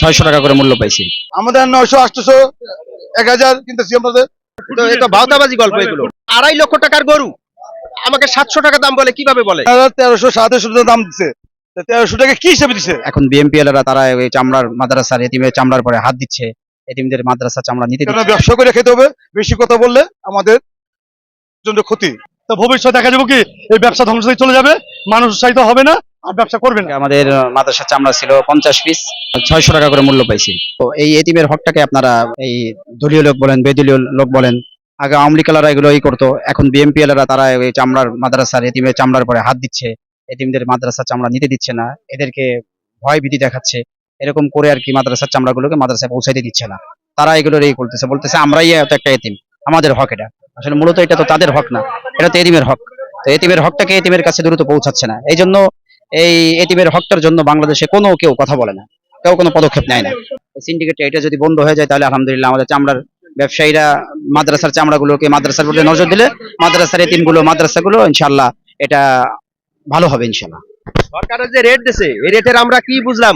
ছয়শো টাকা করে মূল্য পাইছি। আমাদের নয়শো আটশো এক হাজার কিনতেছি আমাদের এটা ভাওতাবাজি গল্প এগুলো। আড়াই লক্ষ টাকার গরু। আমাকে সাতশো টাকা দাম বলে কীভাবে বলে? তেরোশো সাতাশশো দাম দিচ্ছে তেরোশো টাকা কি হিসেবে দিচ্ছে এখন বিএমপিএল এরা তারা ওই চামড়ার মাদ্রাসার এতিমের চামড়ার পরে হাত দিচ্ছে। এতিমদের মাদ্রাসা চামড়া নিতে ব্যবসা করে খেতে হবে বেশি কথা বললে আমাদের জন্য ক্ষতি। তো ভবিষ্যৎ দেখা যাব কি এই ব্যবসা ধ্বংস হয়ে চলে যাবে মানুষ উৎসাহিত হবে না আর ব্যবসা করবে না? আমাদের মাদ্রাসার চামড়া ছিল পঞ্চাশ পিস ছয়শো টাকা করে মূল্য পাইছি। তো এই এতিমের হকটাকে আপনারা এই দলীয় লোক বলেন বেদলীয় লোক বলেন আগে আওয়ামী লীগেরা এগুলো ই করতো এখন বিএমপিএল এরা তারা ওই চামড়ার মাদ্রাসার এতিমের চামড়ার পরে হাত দিচ্ছে এতিমদের মাদ্রাসার চামড়া নিতে দিচ্ছে না এদেরকে ভয় ভীতি দেখাচ্ছে এরকম করে আর কি মাদ্রাসার চামড়াগুলোকে মাদ্রাসায় পৌঁছাইতে দিচ্ছে না। তারা এগুলোর এই করতেছে বলতেছে আমরাই এত একটা এতিম আমাদের হক এটা। আসলে মূলত এটা তো তাদের হক না এটা তো এতিমের হক। তো এতিমের হকটাকে এতিমের কাছে দ্রুত পৌঁছাচ্ছে না। এই জন্য এই এটিমের হকটার জন্য বাংলাদেশে কোনো কেউ কথা বলে না। কেউ কোনো পদক্ষেপ নেয় না। সিন্ডিকেট এটা যদি বন্ধ হয়ে যায় তাহলে আলহামদুলিল্লাহ আমাদের চামড়ার ব্যবসায়ীরা মাদ্রাসার চামড়াগুলোকে মাদ্রাসার প্রতি নজর দিলে মাদ্রাসার এতিমগুলো, মাদ্রাসাগুলো ইনশাল্লাহ এটা ভালো হবে ইনশাল্লাহ সরকারের যে রেট দিছে, এই রেটের আমরা কি বুঝলাম?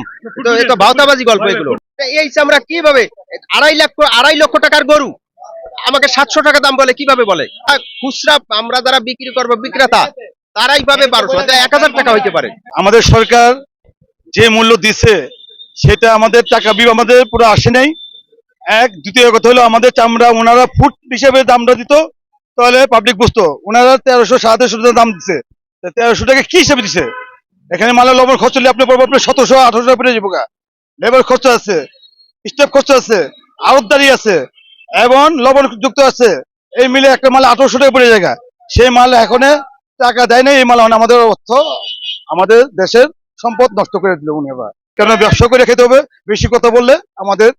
তো ভাওতাবাজি গল্প এগুলো। এই আমরা কীভাবে, আড়াই লক্ষ আড়াই লক্ষ টাকার গরু, আমাকে সাতশো টাকা দাম বলে কীভাবে বলে? খুচরা আমরা যারা বিক্রি করব, বিক্রেতা তারাই পাবে বারোশো এক হাজার টাকা হইতে পারে। আমাদের সরকার যে মূল্য দিচ্ছে সেটা আমাদের টাকা বিল আমাদের পুরো আসে নাই। এক দ্বিতীয় কথা হলো আমাদের চামড়া ওনারা ফুট হিসেবে দামটা দিত তাহলে পাবলিক বুঝতো ওনারা তেরোশো সাতাশশো দাম দিচ্ছে তেরোশো টাকা কি হিসেবে দিচ্ছে এখানে মালা লবণ খরচ হলে আপনি পড়ব আপনি সতেরোশো আঠারোশো টাকা পেয়ে যাব লেবার খরচ আছে স্টাফ খরচ আছে আড়তদারি আছে এবং লবণ যুক্ত আছে। এই মিলে একটা মাল আঠারোশো টাকা পড়ে জায়গা সেই মাল এখন টাকা দেয় না এই মাল আমাদের অর্থ, আমাদের দেশের সম্পদ নষ্ট করে দিল উনি এবার কেন ব্যবসা করে খেতে হবে, বেশি কথা বললে আমাদের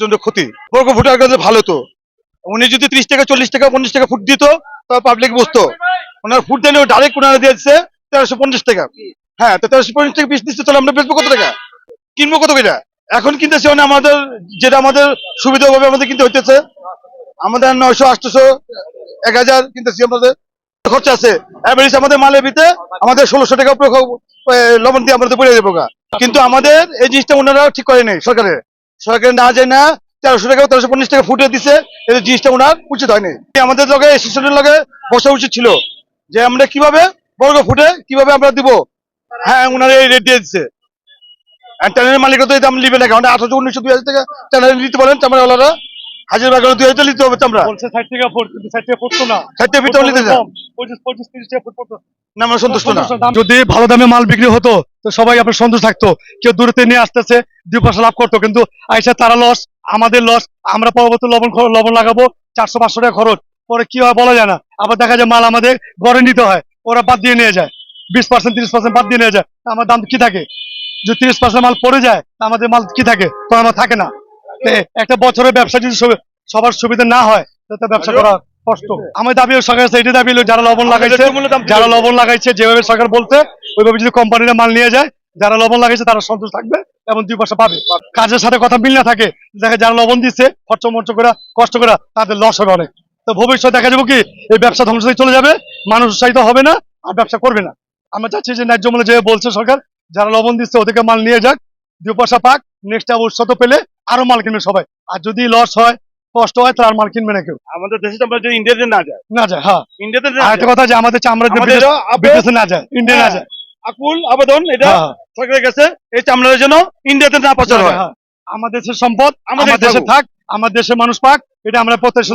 জন্য ক্ষতি। ফুটার কাছে ভালো তো। উনি যদি ত্রিশ টাকা, চল্লিশ টাকা, পঞ্চাশ টাকা ফুট দিত তবে পাবলিক বুঝতো। ওনার ফুট দেন ডাইরেক্ট ওনারা দিয়েছে তেরোশো পঞ্চাশ টাকা। হ্যাঁ তো তেরোশো পঞ্চাশ টাকা পিস দিচ্ছে, তাহলে আমরা বেচবো কত টাকা? কিনবো কত টাকা এখন কিনতেছে মানে আমাদের, যেটা আমাদের সুবিধা হবে আমাদের কিনতে হইতেছে। আমাদের নয়শো, আটশো, এক হাজার কিনতেছি আমাদের খরচা আছে। অ্যাভারেজ আমাদের মালের ভিতরে আমাদের ষোলোশো টাকা লবণ দিয়ে আমাদের পড়ে যাব কিন্তু আমাদের এই জিনিসটা ওনারা ঠিক করে নেই সরকারের। সরকার না যায় না, তেরোশো টাকা, তেরোশো পঞ্চাশ টাকা ফুটে দিছে, এই জিনিসটা ওনার উচিত হয়নি। আমাদের লগে শিশুদের লগে বসা উচিত ছিল যে আমরা কীভাবে বর্গ ফুটে কীভাবে আমরা দিব। হ্যাঁ ওনারা এই রেট দিয়ে দিচ্ছে ট্যানারের মালিক তো এই দাম নিবে না, কারণ আঠারোশো, উনিশশো, দুই হাজার টাকা ট্যানারে নিতে পারেন চামড়াওয়ালারা হাজার বাগানে দুই হাজার নিতে হবে চামড়া বলছে ষাট টাকা ফুট কিন্তু ষাট টাকা ফুটতো না। ষাটটা ভিতরে নিতে যান পঁচিশ পঁচিশ তিরিশ টাকা ফুট পড়তো। না আমরা সন্তুষ্ট না। যদি ভালো দামে মাল বিক্রি হতো তো সবাই আপনার সন্তুষ্ট থাকতো। কেউ দূরতে নিয়ে আসতেছে দুই পয়সা লাভ করতো। কিন্তু আইসা তারা লস আমাদের লস আমরা পরবর্তী লবণ লবণ লাগাবো চারশো পাঁচশো টাকা খরচ। পরে কি হয় বলা যায় না। আবার দেখা যায় মাল আমাদের ঘরে নিতে হয় ওরা বাদ দিয়ে নিয়ে যায়। বিশ পার্সেন্ট তিরিশ পার্সেন্ট বাদ দিয়ে নিয়ে যায়। আমার দাম কি থাকে? যদি তিরিশ পার্সেন্ট মাল পড়ে যায় তা আমাদের মাল কি থাকে? তো আমার থাকে না। একটা বছরের ব্যবসা যদি সবার সুবিধা না হয় তো ব্যবসা করা কষ্ট। আমার দাবি সরকার কাছে এটাই দাবি যারা লবণ লাগাইছে যারা লবণ লাগাইছে যেভাবে সরকার বলতে ওইভাবে যদি কোম্পানিরা মাল নিয়ে যায় যারা লবণ লাগাইছে তারা সন্তুষ্ট থাকবে এবং দুই পয়সা পাবে। কাজের সাথে কথা মিল না থাকে দেখে যারা লবণ দিচ্ছে খরচ মর্চ করে কষ্ট করে তাদের লস হবে অনেক। তো ভবিষ্যৎ দেখা যাব কি এই ব্যবসা ধ্বংস হয়ে চলে যাবে মানুষ উৎসাহিত হবে না আর ব্যবসা করবে না। আমরা চাচ্ছি যে ন্যায্য মূল্যে যে বলছে সরকার যারা লবণ দিচ্ছে ওদেরকে মাল নিয়ে যাক দুই পয়সা পাক নেক্সট উৎসাহ পেলে আরও মাল কিনবে সবাই। আর যদি লস হয় কষ্ট হয় তার মাল কিনবে না কেউ। আমাদের দেশে আমরা যদি ইন্ডিয়াতে না যায় না যায় হ্যাঁ। ইন্ডিয়াতে কথা যে আমাদের চামড়া আমাদের বিদেশ- না যায় ইন্ডিয়া না যায়। আকুল আবেদন এটা হ্যাঁ, হ্যাঁ। সরকারের কাছে এই চামড়ার জন্য ইন্ডিয়াতে না প্রচার হয়। হ্যাঁ। আমার দেশের সম্পদ আমাদের আমাদের দেশে থাক আমার দেশের মানুষ পাক এটা আমরা প্রত্যাশা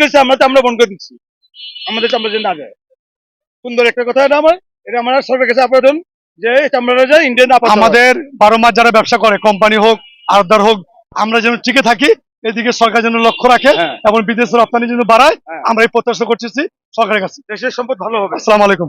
কাছে। আমরা চামড়া বন্ধ করে দিচ্ছি। আমাদের চামড়া যেন না যায়। সুন্দর একটা কথা এটা আমার। এটা আমার সরকারের কাছে আবেদন যে এই চামড়াটা যায় ইন্ডিয়া না প্রচার হয়। আমাদের বারো মাস যারা ব্যবসা করে কোম্পানি হোক আরদার হোক আমরা যেন টিকে থাকি এদিকে সরকার যেন লক্ষ্য রাখে হ্যাঁ। এবং বিদেশের রপ্তানি যেন বাড়ায় হ্যাঁ। আমরা এই প্রত্যাশা করতেছি সরকারের কাছে দেশের সম্পদ ভালো হবে আসসালাম আলাইকুম